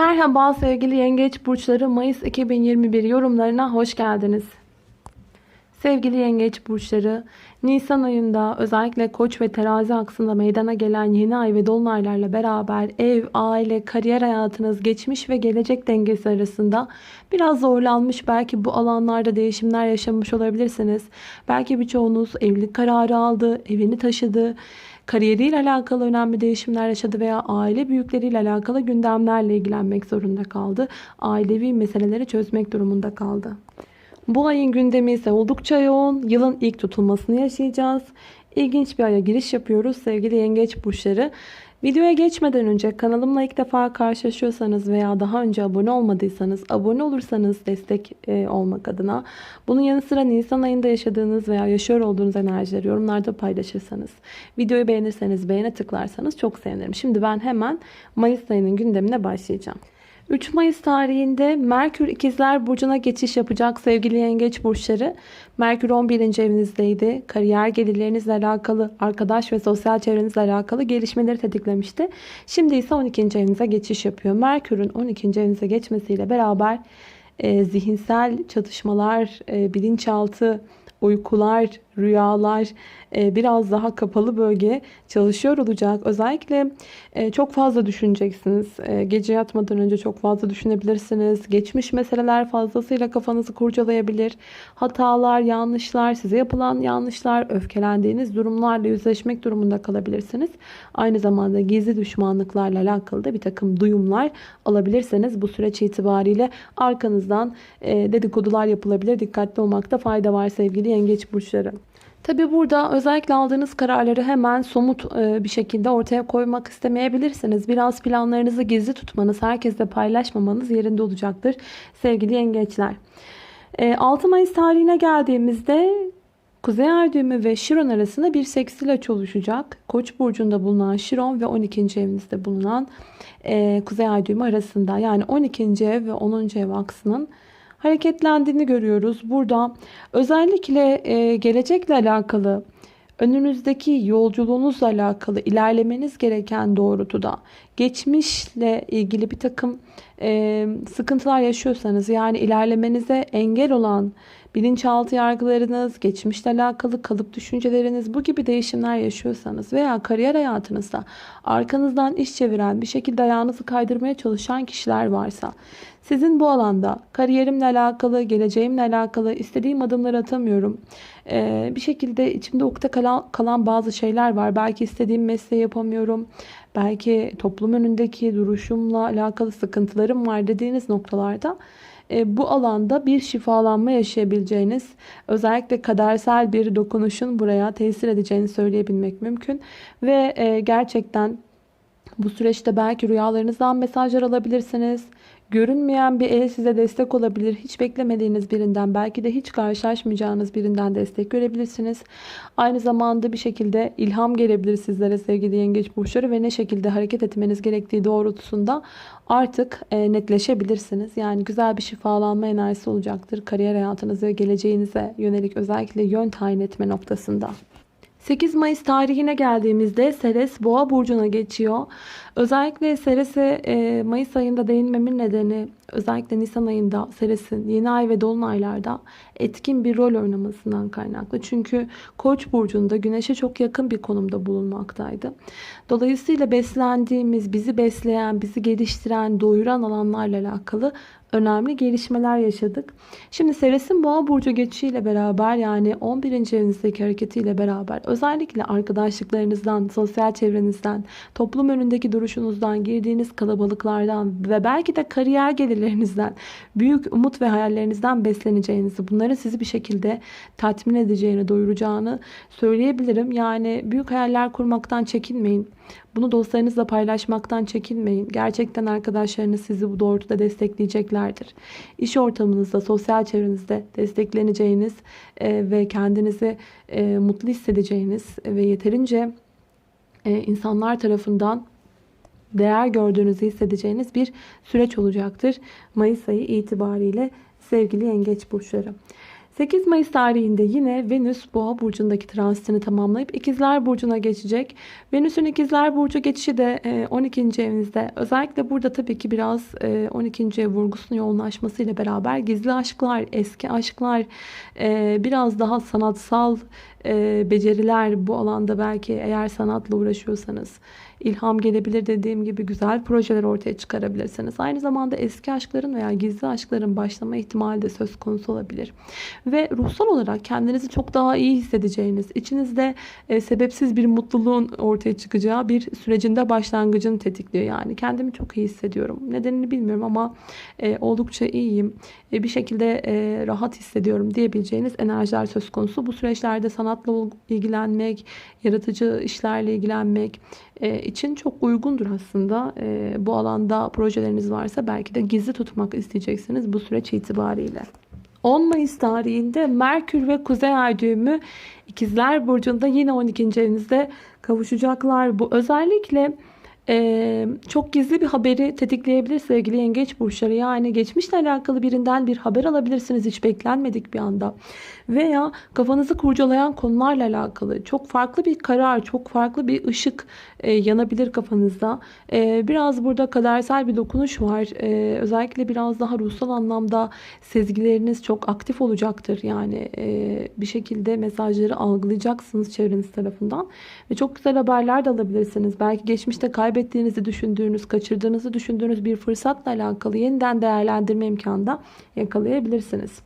Merhaba sevgili yengeç burçları Mayıs 2021 yorumlarına hoş geldiniz. Sevgili yengeç burçları Nisan ayında özellikle koç ve terazi aksında meydana gelen yeni ay ve dolunaylarla beraber ev, aile, kariyer hayatınız, geçmiş ve gelecek dengesi arasında biraz zorlanmış belki bu alanlarda değişimler yaşamış olabilirsiniz. Belki birçoğunuz evlilik kararı aldı, evini taşıdı, kariyeriyle alakalı önemli değişimler yaşadı veya aile büyükleriyle alakalı gündemlerle ilgilenmek zorunda kaldı. Ailevi meseleleri çözmek durumunda kaldı. Bu ayın gündemi ise oldukça yoğun. Yılın ilk tutulmasını yaşayacağız. İlginç bir aya giriş yapıyoruz sevgili yengeç burçları. Videoya geçmeden önce kanalımla ilk defa karşılaşıyorsanız veya daha önce abone olmadıysanız abone olursanız destek e, olmak adına bunun yanı sıra Nisan ayında yaşadığınız veya yaşıyor olduğunuz enerjileri yorumlarda paylaşırsanız videoyu beğenirseniz beğene tıklarsanız çok sevinirim. Şimdi ben hemen Mayıs ayının gündemine başlayacağım. 3 Mayıs tarihinde Merkür İkizler Burcu'na geçiş yapacak sevgili yengeç burçları. Merkür 11. evinizdeydi. Kariyer gelirlerinizle alakalı, arkadaş ve sosyal çevrenizle alakalı gelişmeleri tetiklemişti. Şimdi ise 12. evinize geçiş yapıyor. Merkür'ün 12. evinize geçmesiyle beraber e, zihinsel çatışmalar, e, bilinçaltı, uykular, rüyalar e, biraz daha kapalı bölge çalışıyor olacak. Özellikle e, çok fazla düşüneceksiniz. E, gece yatmadan önce çok fazla düşünebilirsiniz. Geçmiş meseleler fazlasıyla kafanızı kurcalayabilir. Hatalar, yanlışlar, size yapılan yanlışlar, öfkelendiğiniz durumlarla yüzleşmek durumunda kalabilirsiniz. Aynı zamanda gizli düşmanlıklarla alakalı da bir takım duyumlar alabilirsiniz. Bu süreç itibariyle arkanızdan dedikodular yapılabilir. Dikkatli olmakta fayda var sevgili yengeç burçları. Tabi burada özellikle aldığınız kararları hemen somut bir şekilde ortaya koymak istemeyebilirsiniz. Biraz planlarınızı gizli tutmanız, herkesle paylaşmamanız yerinde olacaktır sevgili yengeçler. 6 Mayıs tarihine geldiğimizde Kuzey Ay ve Şiron arasında bir seksil açı oluşacak. Koç burcunda bulunan Şiron ve 12. evinizde bulunan Kuzey Ay arasında yani 12. ev ve 10. ev aksının hareketlendiğini görüyoruz. Burada özellikle e, gelecekle alakalı önünüzdeki yolculuğunuzla alakalı ilerlemeniz gereken doğrultuda geçmişle ilgili bir takım e, sıkıntılar yaşıyorsanız yani ilerlemenize engel olan bilinçaltı yargılarınız, geçmişle alakalı kalıp düşünceleriniz bu gibi değişimler yaşıyorsanız veya kariyer hayatınızda arkanızdan iş çeviren bir şekilde ayağınızı kaydırmaya çalışan kişiler varsa sizin bu alanda kariyerimle alakalı, geleceğimle alakalı istediğim adımları atamıyorum. Ee, bir şekilde içimde ukde kalan, kalan bazı şeyler var. Belki istediğim mesleği yapamıyorum. Belki toplum önündeki duruşumla alakalı sıkıntılarım var dediğiniz noktalarda bu alanda bir şifalanma yaşayabileceğiniz özellikle kadersel bir dokunuşun buraya tesir edeceğini söyleyebilmek mümkün. Ve e, gerçekten bu süreçte belki rüyalarınızdan mesajlar alabilirsiniz. Görünmeyen bir el size destek olabilir. Hiç beklemediğiniz birinden belki de hiç karşılaşmayacağınız birinden destek görebilirsiniz. Aynı zamanda bir şekilde ilham gelebilir sizlere sevgili yengeç burçları ve ne şekilde hareket etmeniz gerektiği doğrultusunda artık e, netleşebilirsiniz. Yani güzel bir şifalanma enerjisi olacaktır. Kariyer hayatınıza ve geleceğinize yönelik özellikle yön tayin etme noktasında. 8 Mayıs tarihine geldiğimizde Seres Boğa burcuna geçiyor. Özellikle Seres'e e, Mayıs ayında değinmemin nedeni özellikle Nisan ayında Seres'in yeni ay ve dolunaylarda etkin bir rol oynamasından kaynaklı. Çünkü Koç burcunda Güneş'e çok yakın bir konumda bulunmaktaydı. Dolayısıyla beslendiğimiz, bizi besleyen, bizi geliştiren, doyuran alanlarla alakalı önemli gelişmeler yaşadık. Şimdi Seres'in Boğa burcu geçişiyle beraber yani 11. evinizdeki hareketiyle beraber özellikle arkadaşlıklarınızdan, sosyal çevrenizden, toplum önündeki duruşunuzdan, girdiğiniz kalabalıklardan ve belki de kariyer gelirlerinizden, büyük umut ve hayallerinizden besleneceğinizi, bunların sizi bir şekilde tatmin edeceğini, doyuracağını söyleyebilirim. Yani büyük hayaller kurmaktan çekinmeyin. Bunu dostlarınızla paylaşmaktan çekinmeyin. Gerçekten arkadaşlarınız sizi bu doğrultuda destekleyeceklerdir. İş ortamınızda, sosyal çevrenizde destekleneceğiniz e, ve kendinizi e, mutlu hissedeceğiniz ve yeterince e, insanlar tarafından değer gördüğünüzü hissedeceğiniz bir süreç olacaktır. Mayıs ayı itibariyle sevgili yengeç burçları. 8 Mayıs tarihinde yine Venüs Boğa burcundaki transitini tamamlayıp İkizler burcuna geçecek. Venüs'ün İkizler burcu geçişi de e, 12. evinizde. Özellikle burada tabii ki biraz e, 12. ev vurgusunun yoğunlaşmasıyla beraber gizli aşklar, eski aşklar, e, biraz daha sanatsal e, beceriler bu alanda belki eğer sanatla uğraşıyorsanız ilham gelebilir dediğim gibi güzel projeler ortaya çıkarabilirsiniz. Aynı zamanda eski aşkların veya gizli aşkların başlama ihtimali de söz konusu olabilir. Ve ruhsal olarak kendinizi çok daha iyi hissedeceğiniz, içinizde e, sebepsiz bir mutluluğun ortaya çıkacağı bir sürecinde başlangıcını tetikliyor. Yani kendimi çok iyi hissediyorum. Nedenini bilmiyorum ama e, oldukça iyiyim. E, bir şekilde e, rahat hissediyorum diyebileceğiniz enerjiler söz konusu. Bu süreçlerde sanatla ilgilenmek, yaratıcı işlerle ilgilenmek, e, için çok uygundur aslında. E, bu alanda projeleriniz varsa belki de gizli tutmak isteyeceksiniz bu süreç itibariyle. 10 Mayıs tarihinde Merkür ve Kuzey Ay düğümü İkizler Burcu'nda yine 12. evinizde kavuşacaklar. Bu özellikle çok gizli bir haberi tetikleyebilir sevgili yengeç burçları. Yani geçmişle alakalı birinden bir haber alabilirsiniz hiç beklenmedik bir anda. Veya kafanızı kurcalayan konularla alakalı çok farklı bir karar, çok farklı bir ışık e, yanabilir kafanızda. E, biraz burada kadersel bir dokunuş var. E, özellikle biraz daha ruhsal anlamda sezgileriniz çok aktif olacaktır. Yani e, bir şekilde mesajları algılayacaksınız çevreniz tarafından. Ve çok güzel haberler de alabilirsiniz. Belki geçmişte kaybettiğinizi düşündüğünüz, kaçırdığınızı düşündüğünüz bir fırsatla alakalı yeniden değerlendirme imkanı da yakalayabilirsiniz.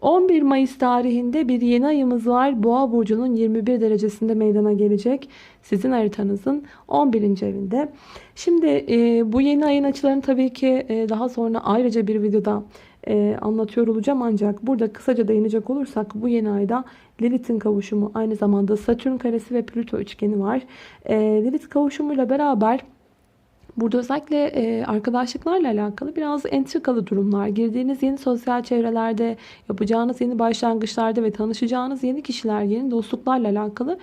11 Mayıs tarihinde bir yeni ayımız var. Boğa burcunun 21 derecesinde meydana gelecek. Sizin haritanızın 11. evinde. Şimdi e, bu yeni ayın açılarını tabii ki e, daha sonra ayrıca bir videoda e, anlatıyor olacağım. Ancak burada kısaca değinecek olursak bu yeni ayda Lilith'in kavuşumu aynı zamanda Satürn karesi ve Plüto üçgeni var. E, Lilith kavuşumuyla beraber Burada özellikle e, arkadaşlıklarla alakalı biraz entrikalı durumlar, girdiğiniz yeni sosyal çevrelerde, yapacağınız yeni başlangıçlarda ve tanışacağınız yeni kişiler, yeni dostluklarla alakalı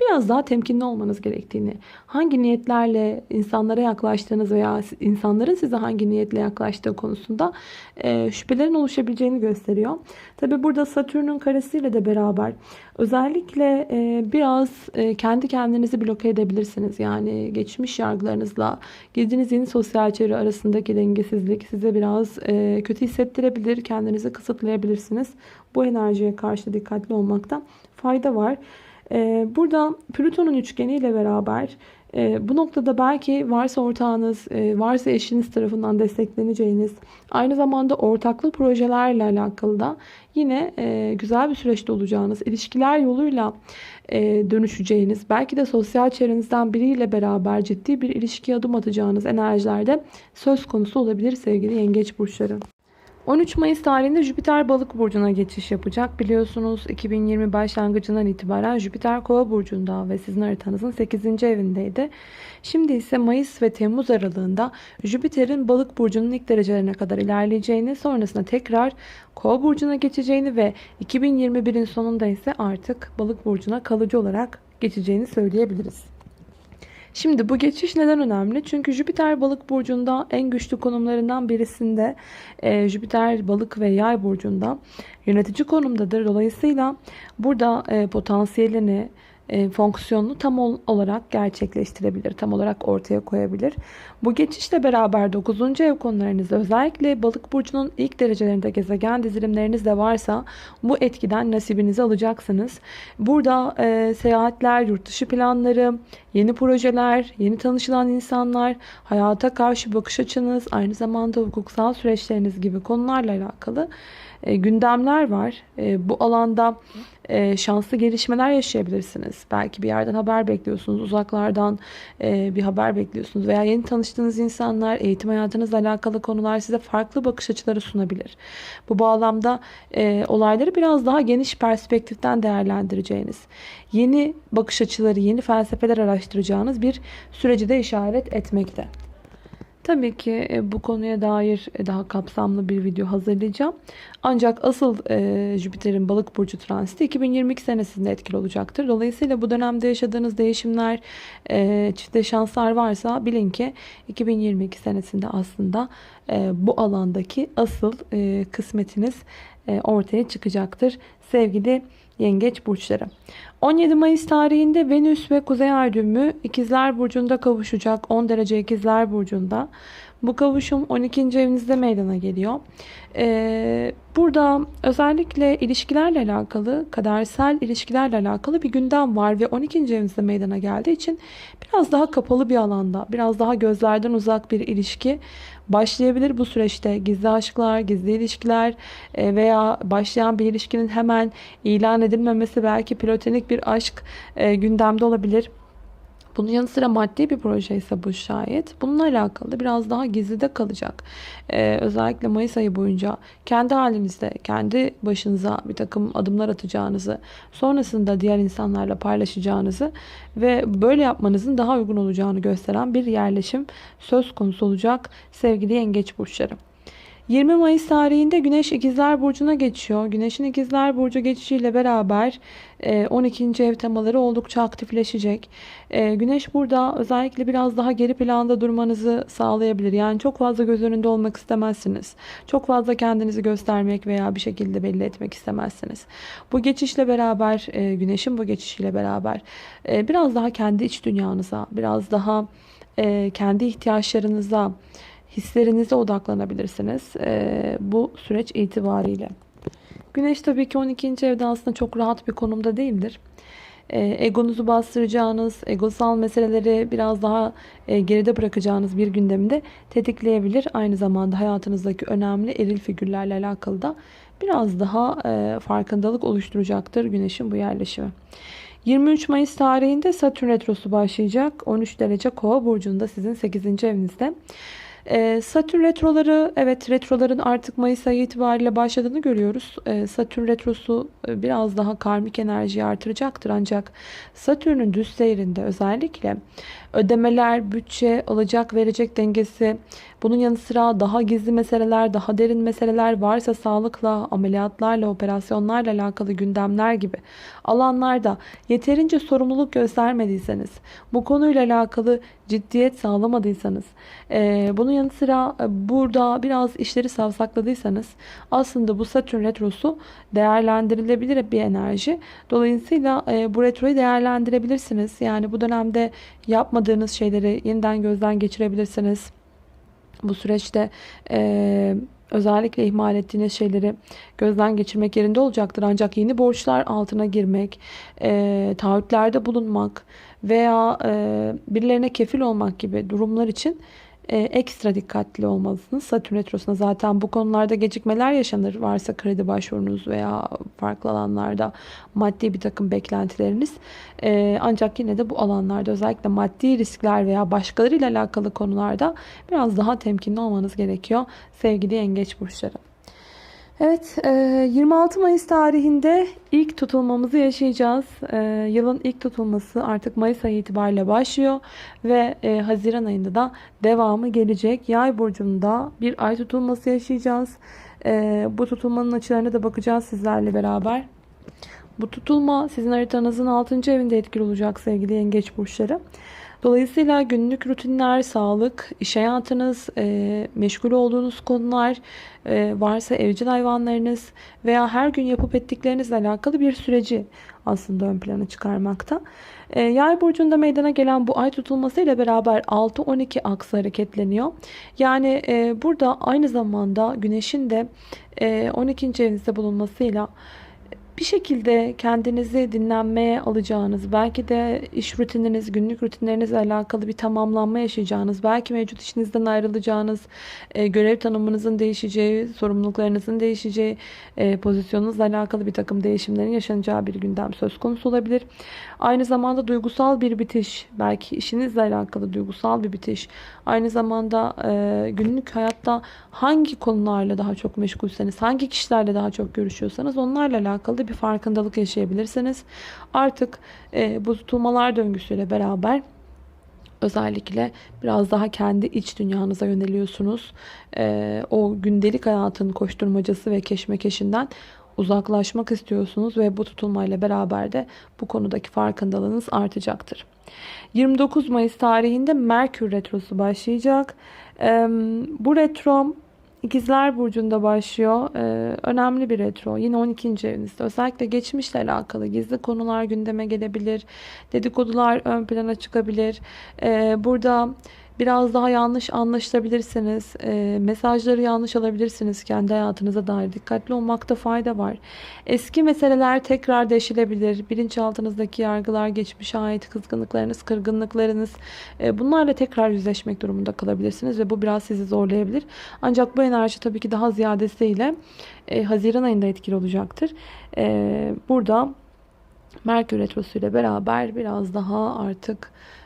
biraz daha temkinli olmanız gerektiğini, hangi niyetlerle insanlara yaklaştığınız veya insanların size hangi niyetle yaklaştığı konusunda e, şüphelerin oluşabileceğini gösteriyor. Tabi burada Satürn'ün karesiyle de beraber özellikle e, biraz e, kendi kendinizi bloke edebilirsiniz. Yani geçmiş yargılarınızla girdiğiniz yeni sosyal çevre arasındaki dengesizlik size biraz e, kötü hissettirebilir, kendinizi kısıtlayabilirsiniz. Bu enerjiye karşı dikkatli olmakta fayda var. Ee, burada Plüton'un üçgeniyle beraber e, bu noktada belki varsa ortağınız, e, varsa eşiniz tarafından destekleneceğiniz, aynı zamanda ortaklı projelerle alakalı da yine e, güzel bir süreçte olacağınız, ilişkiler yoluyla dönüşeceğiniz, belki de sosyal çevrenizden biriyle beraber ciddi bir ilişkiye adım atacağınız enerjilerde söz konusu olabilir sevgili yengeç burçları. 13 Mayıs tarihinde Jüpiter balık burcuna geçiş yapacak. Biliyorsunuz 2020 başlangıcından itibaren Jüpiter kova burcunda ve sizin haritanızın 8. evindeydi. Şimdi ise Mayıs ve Temmuz aralığında Jüpiter'in balık burcunun ilk derecelerine kadar ilerleyeceğini, sonrasında tekrar kova burcuna geçeceğini ve 2021'in sonunda ise artık balık burcuna kalıcı olarak geçeceğini söyleyebiliriz. Şimdi bu geçiş neden önemli? Çünkü Jüpiter balık burcunda en güçlü konumlarından birisinde e, Jüpiter balık ve yay burcunda yönetici konumdadır. Dolayısıyla burada e, potansiyelini, e, fonksiyonunu tam olarak gerçekleştirebilir. Tam olarak ortaya koyabilir. Bu geçişle beraber 9. ev konularınızda özellikle balık burcunun ilk derecelerinde gezegen dizilimleriniz de varsa bu etkiden nasibinizi alacaksınız. Burada e, seyahatler, yurt dışı planları, yeni projeler, yeni tanışılan insanlar, hayata karşı bakış açınız, aynı zamanda hukuksal süreçleriniz gibi konularla alakalı e, gündemler var. E, bu alanda e, şanslı gelişmeler yaşayabilirsiniz. Belki bir yerden haber bekliyorsunuz, uzaklardan bir haber bekliyorsunuz veya yeni tanıştığınız insanlar, eğitim hayatınızla alakalı konular size farklı bakış açıları sunabilir. Bu bağlamda olayları biraz daha geniş perspektiften değerlendireceğiniz, yeni bakış açıları, yeni felsefeler araştıracağınız bir süreci de işaret etmekte. Tabii ki e, bu konuya dair e, daha kapsamlı bir video hazırlayacağım. Ancak asıl e, Jüpiter'in balık burcu transiti 2022 senesinde etkili olacaktır. Dolayısıyla bu dönemde yaşadığınız değişimler, çifte şanslar varsa bilin ki 2022 senesinde aslında bu alandaki asıl kısmetiniz ortaya çıkacaktır. Sevgili yengeç burçları. 17 Mayıs tarihinde Venüs ve Kuzey Ay düğümü İkizler Burcu'nda kavuşacak. 10 derece İkizler Burcu'nda. Bu kavuşum 12. evinizde meydana geliyor. Ee, burada özellikle ilişkilerle alakalı, kadersel ilişkilerle alakalı bir gündem var ve 12. evinizde meydana geldiği için biraz daha kapalı bir alanda, biraz daha gözlerden uzak bir ilişki başlayabilir bu süreçte. Gizli aşklar, gizli ilişkiler e, veya başlayan bir ilişkinin hemen ilan edilmemesi belki platonik bir aşk e, gündemde olabilir. Bunun yanı sıra maddi bir proje ise bu şayet. Bununla alakalı biraz daha gizlide kalacak. Ee, özellikle Mayıs ayı boyunca kendi halinizde, kendi başınıza bir takım adımlar atacağınızı, sonrasında diğer insanlarla paylaşacağınızı ve böyle yapmanızın daha uygun olacağını gösteren bir yerleşim söz konusu olacak sevgili yengeç burçları. 20 Mayıs tarihinde Güneş İkizler Burcu'na geçiyor. Güneş'in İkizler Burcu geçişiyle beraber 12. E, ev temaları oldukça aktifleşecek. E, güneş burada özellikle biraz daha geri planda durmanızı sağlayabilir. Yani çok fazla göz önünde olmak istemezsiniz. Çok fazla kendinizi göstermek veya bir şekilde belli etmek istemezsiniz. Bu geçişle beraber, e, Güneş'in bu geçişiyle beraber biraz daha kendi iç dünyanıza, biraz daha kendi ihtiyaçlarınıza, hislerinize odaklanabilirsiniz e, bu süreç itibariyle. Güneş tabii ki 12. evde aslında çok rahat bir konumda değildir. E, egonuzu bastıracağınız, egosal meseleleri biraz daha e, geride bırakacağınız bir gündemde tetikleyebilir. Aynı zamanda hayatınızdaki önemli eril figürlerle alakalı da biraz daha e, farkındalık oluşturacaktır Güneş'in bu yerleşimi. 23 Mayıs tarihinde Satürn Retrosu başlayacak. 13 derece Kova burcunda sizin 8. evinizde. Ee, Satürn retroları evet retroların artık Mayıs ayı itibariyle başladığını görüyoruz. Ee, Satürn retrosu e, biraz daha karmik enerjiyi artıracaktır ancak Satürn'ün düz seyrinde özellikle ödemeler, bütçe, alacak verecek dengesi, bunun yanı sıra daha gizli meseleler, daha derin meseleler varsa sağlıkla, ameliyatlarla, operasyonlarla alakalı gündemler gibi alanlarda yeterince sorumluluk göstermediyseniz, bu konuyla alakalı ciddiyet sağlamadıysanız, e, bunun yanı sıra e, burada biraz işleri savsakladıysanız aslında bu Satürn retrosu değerlendirilebilir bir enerji. Dolayısıyla e, bu retroyu değerlendirebilirsiniz. Yani bu dönemde yapmadığınız şeyleri yeniden gözden geçirebilirsiniz. Bu süreçte e, özellikle ihmal ettiğiniz şeyleri gözden geçirmek yerinde olacaktır. Ancak yeni borçlar altına girmek, e, taahhütlerde bulunmak veya e, birilerine kefil olmak gibi durumlar için e, ekstra dikkatli olmalısınız. Satürn Retrosu'na zaten bu konularda gecikmeler yaşanır. Varsa kredi başvurunuz veya farklı alanlarda maddi bir takım beklentileriniz. E, ancak yine de bu alanlarda özellikle maddi riskler veya başkalarıyla alakalı konularda biraz daha temkinli olmanız gerekiyor sevgili yengeç burçları. Evet 26 e, Mayıs tarihinde ilk tutulmamızı yaşayacağız. E, yılın ilk tutulması artık Mayıs ayı itibariyle başlıyor ve e, Haziran ayında da devamı gelecek. Yay burcunda bir ay tutulması yaşayacağız. Bu tutulmanın açılarına da bakacağız sizlerle beraber. Bu tutulma sizin haritanızın 6. evinde etkili olacak sevgili yengeç burçları. Dolayısıyla günlük rutinler, sağlık, iş hayatınız, e, meşgul olduğunuz konular, e, varsa evcil hayvanlarınız veya her gün yapıp ettiklerinizle alakalı bir süreci aslında ön plana çıkarmakta. E, yay burcunda meydana gelen bu ay tutulması ile beraber 6-12 aksı hareketleniyor. Yani e, burada aynı zamanda güneşin de e, 12. evinizde bulunmasıyla bir şekilde kendinizi dinlenmeye alacağınız, belki de iş rutininiz, günlük rutinlerinizle alakalı bir tamamlanma yaşayacağınız, belki mevcut işinizden ayrılacağınız, e, görev tanımınızın değişeceği, sorumluluklarınızın değişeceği, e, pozisyonunuzla alakalı bir takım değişimlerin yaşanacağı bir gündem söz konusu olabilir. Aynı zamanda duygusal bir bitiş, belki işinizle alakalı duygusal bir bitiş, aynı zamanda e, günlük hayatta hangi konularla daha çok meşgulseniz, hangi kişilerle daha çok görüşüyorsanız onlarla alakalı bir farkındalık yaşayabilirsiniz. Artık e, bu tutulmalar döngüsüyle beraber Özellikle biraz daha kendi iç dünyanıza yöneliyorsunuz. Ee, o gündelik hayatın koşturmacası ve keşmekeşinden uzaklaşmak istiyorsunuz ve bu tutulmayla beraber de bu konudaki farkındalığınız artacaktır. 29 Mayıs tarihinde Merkür Retrosu başlayacak. Bu retro İkizler Burcu'nda başlıyor. Ee, önemli bir retro. Yine 12. evinizde. Özellikle geçmişle alakalı gizli konular gündeme gelebilir. Dedikodular ön plana çıkabilir. Ee, burada biraz daha yanlış anlaşılabilirsiniz. Ee, mesajları yanlış alabilirsiniz kendi hayatınıza dair. Dikkatli olmakta fayda var. Eski meseleler tekrar deşilebilir. Bilinçaltınızdaki yargılar, geçmişe ait kızgınlıklarınız, kırgınlıklarınız. e, bunlarla tekrar yüzleşmek durumunda kalabilirsiniz ve bu biraz sizi zorlayabilir. Ancak bu enerji tabii ki daha ziyadesiyle e, Haziran ayında etkili olacaktır. E, burada Merkür Retrosu ile beraber biraz daha artık e,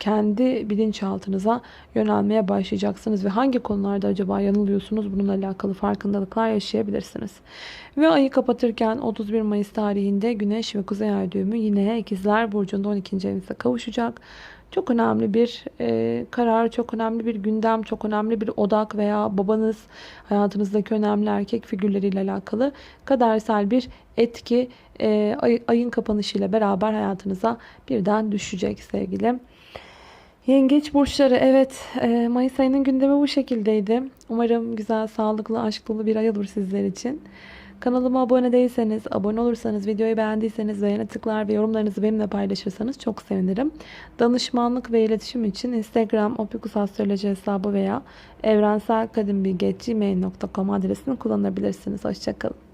kendi bilinçaltınıza yönelmeye başlayacaksınız ve hangi konularda acaba yanılıyorsunuz bununla alakalı farkındalıklar yaşayabilirsiniz. Ve ayı kapatırken 31 Mayıs tarihinde Güneş ve Kuzey Ay düğümü yine İkizler Burcu'nda 12. evinizde kavuşacak. Çok önemli bir e, karar, çok önemli bir gündem, çok önemli bir odak veya babanız hayatınızdaki önemli erkek figürleriyle alakalı kadersel bir etki e, ay, ayın kapanışıyla beraber hayatınıza birden düşecek sevgili. Yengeç burçları evet e, Mayıs ayının gündemi bu şekildeydi. Umarım güzel, sağlıklı, aşk dolu bir ay olur sizler için. Kanalıma abone değilseniz, abone olursanız, videoyu beğendiyseniz beğene tıklar ve yorumlarınızı benimle paylaşırsanız çok sevinirim. Danışmanlık ve iletişim için Instagram opikusastroloji hesabı veya evrenselkadimbilgi.gmail.com adresini kullanabilirsiniz. Hoşçakalın.